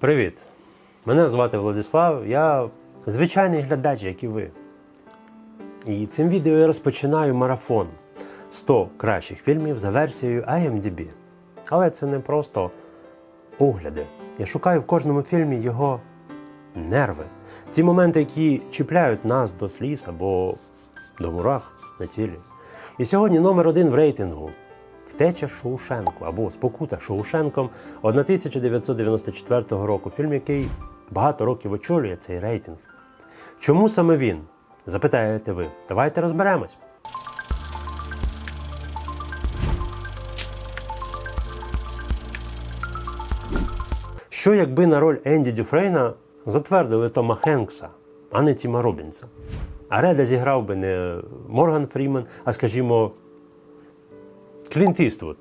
Привіт! Мене звати Владислав, я звичайний глядач, як і ви. І цим відео я розпочинаю марафон 100 кращих фільмів за версією IMDb. Але це не просто огляди. Я шукаю в кожному фільмі його нерви. Ті моменти, які чіпляють нас до сліз або до мурах на тілі. І сьогодні номер один в рейтингу Втеча Шоушенку або Спокута Шоушенком 1994 року. Фільм, який багато років очолює цей рейтинг. Чому саме він? Запитаєте ви. Давайте розберемось. Що якби на роль Енді Дюфрейна затвердили Тома Хенкса, а не Тіма Робінса? А Реда зіграв би не Морган Фрімен, а скажімо, Клінт Іствуд.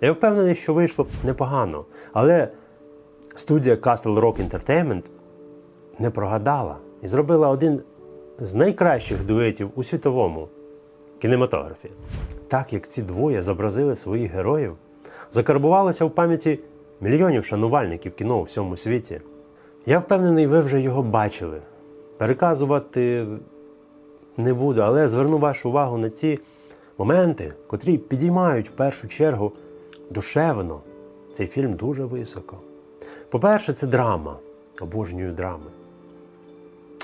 Я впевнений, що вийшло б непогано. Але студія Castle Rock Entertainment не прогадала і зробила один з найкращих дуетів у світовому кінематографі. Так як ці двоє зобразили своїх героїв, закарбувалося в пам'яті мільйонів шанувальників кіно у всьому світі. Я впевнений, ви вже його бачили. Переказувати не буду, але зверну вашу увагу на ті моменти, котрі підіймають в першу чергу душевно цей фільм дуже високо. По-перше, це драма, обожнюю драми,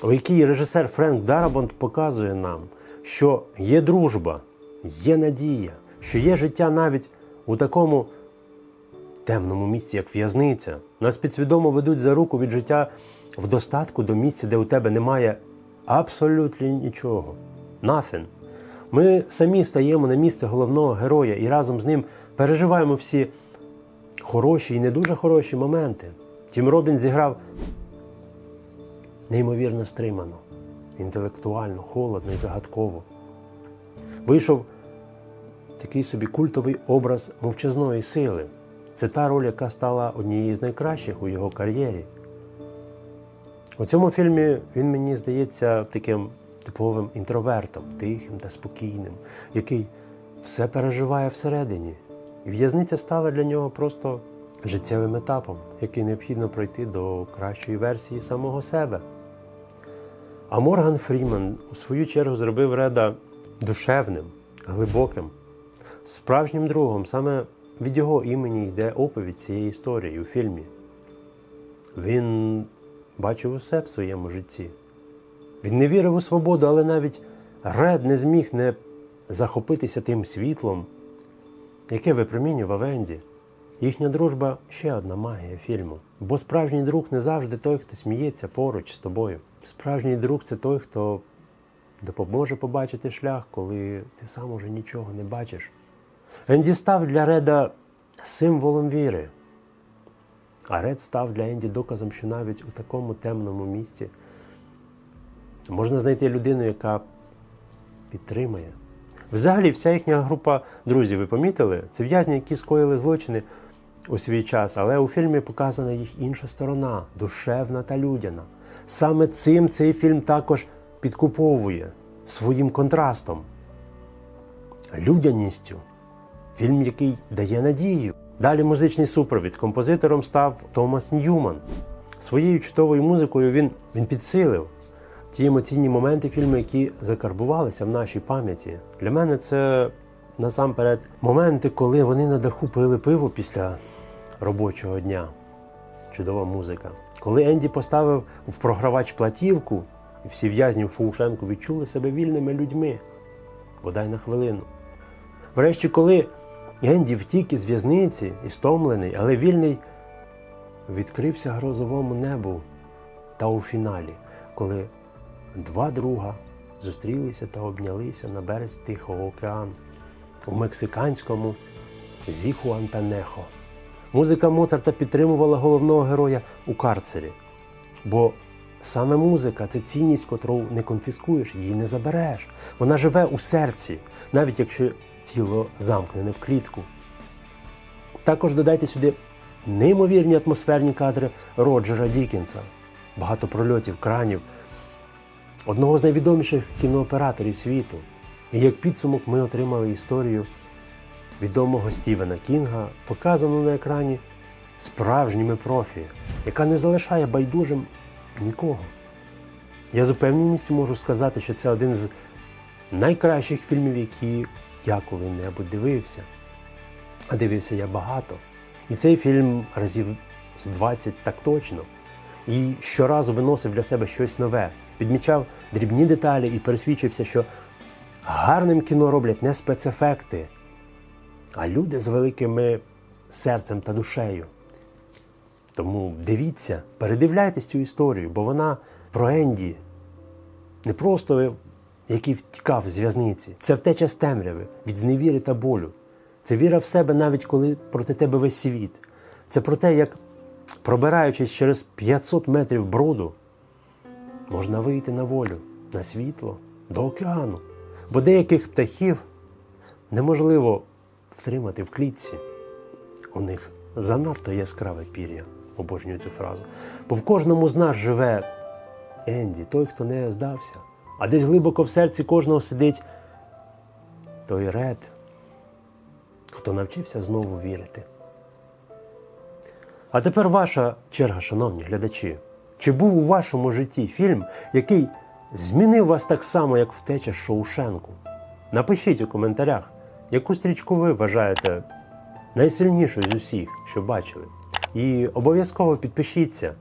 у якій режисер Френк Дарабонт показує нам, що є дружба, є надія, що є життя навіть у такому темному місці, як в'язниця. Нас підсвідомо ведуть за руку від життя в достатку до місця, де у тебе немає абсолютно нічого. Nothing. Ми самі стаємо на місце головного героя і разом з ним переживаємо всі хороші і не дуже хороші моменти. Тім Робін зіграв неймовірно стримано, інтелектуально, холодно і загадково. Вийшов такий собі культовий образ мовчазної сили. Це та роль, яка стала однією з найкращих у його кар'єрі. У цьому фільмі він мені здається таким типовим інтровертом, тихим та спокійним, який все переживає всередині. І в'язниця стала для нього просто життєвим етапом, який необхідно пройти до кращої версії самого себе. А Морган Фріман у свою чергу зробив Реда душевним, глибоким, справжнім другом. Саме від його імені йде оповідь цієї історії у фільмі. Він бачив усе в своєму житті. Він не вірив у свободу, але навіть Ред не зміг не захопитися тим світлом, яке випромінював Енді. Їхня дружба ще одна магія фільму. Бо справжній друг не завжди той, хто сміється поруч з тобою. Справжній друг це той, хто допоможе побачити шлях, коли ти сам уже нічого не бачиш. Енді став для Реда символом віри. А Ред став для Енді доказом, що навіть у такому темному місці можна знайти людину, яка підтримає. Взагалі, вся їхня група друзів, ви помітили? Це в'язні, які скоїли злочини у свій час, але у фільмі показана їх інша сторона душевна та людяна. Саме цим цей фільм також підкуповує своїм контрастом, людяністю. Фільм, який дає надію. Далі музичний супровід. Композитором став Томас Ньюман. Своєю чудовою музикою він, він підсилив ті емоційні моменти фільму, які закарбувалися в нашій пам'яті. Для мене це насамперед моменти, коли вони на даху пили пиво після робочого дня. Чудова музика. Коли Енді поставив в програвач платівку, і всі в'язні в Шоушенку відчули себе вільними людьми. Бодай на хвилину. Врешті, коли Енді втік із в'язниці і стомлений, але вільний, відкрився грозовому небу. Та у фіналі, коли два друга зустрілися та обнялися на березі Тихого океану у мексиканському Зіхуантанехо. Музика Моцарта підтримувала головного героя у карцері. Бо саме музика це цінність, котру не конфіскуєш, її не забереш. Вона живе у серці, навіть якщо тіло замкнене в клітку. Також додайте сюди неймовірні атмосферні кадри Роджера Дікінса, багато прольотів, кранів, одного з найвідоміших кінооператорів світу. І як підсумок ми отримали історію відомого Стівена Кінга, показану на екрані справжніми профі, яка не залишає байдужим нікого. Я з упевненістю можу сказати, що це один з найкращих фільмів, які я коли-небудь дивився. А дивився я багато. І цей фільм разів з 20 так точно. І щоразу виносив для себе щось нове, підмічав дрібні деталі і пересвідчився, що гарним кіно роблять не спецефекти, а люди з великими серцем та душею. Тому дивіться, передивляйтесь цю історію, бо вона про Енді. Не просто який втікав з в'язниці. Це втеча з темряви від зневіри та болю. Це віра в себе, навіть коли проти тебе весь світ. Це про те, як, пробираючись через 500 метрів броду, можна вийти на волю, на світло, до океану. Бо деяких птахів неможливо втримати в клітці. У них занадто яскраве пір'я. Обожнюю цю фразу. Бо в кожному з нас живе Енді, той, хто не здався. А десь глибоко в серці кожного сидить той ред, хто навчився знову вірити. А тепер ваша черга, шановні глядачі. Чи був у вашому житті фільм, який змінив вас так само, як втеча Шоушенку? Напишіть у коментарях, яку стрічку ви вважаєте найсильнішою з усіх, що бачили. І обов'язково підпишіться,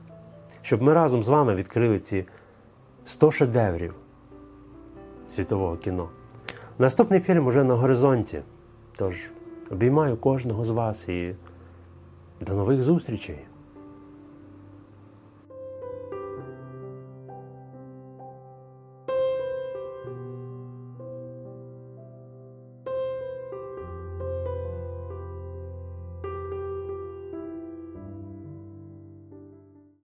щоб ми разом з вами відкрили ці 100 шедеврів світового кіно. Наступний фільм уже на горизонті. Тож обіймаю кожного з вас і до нових зустрічей!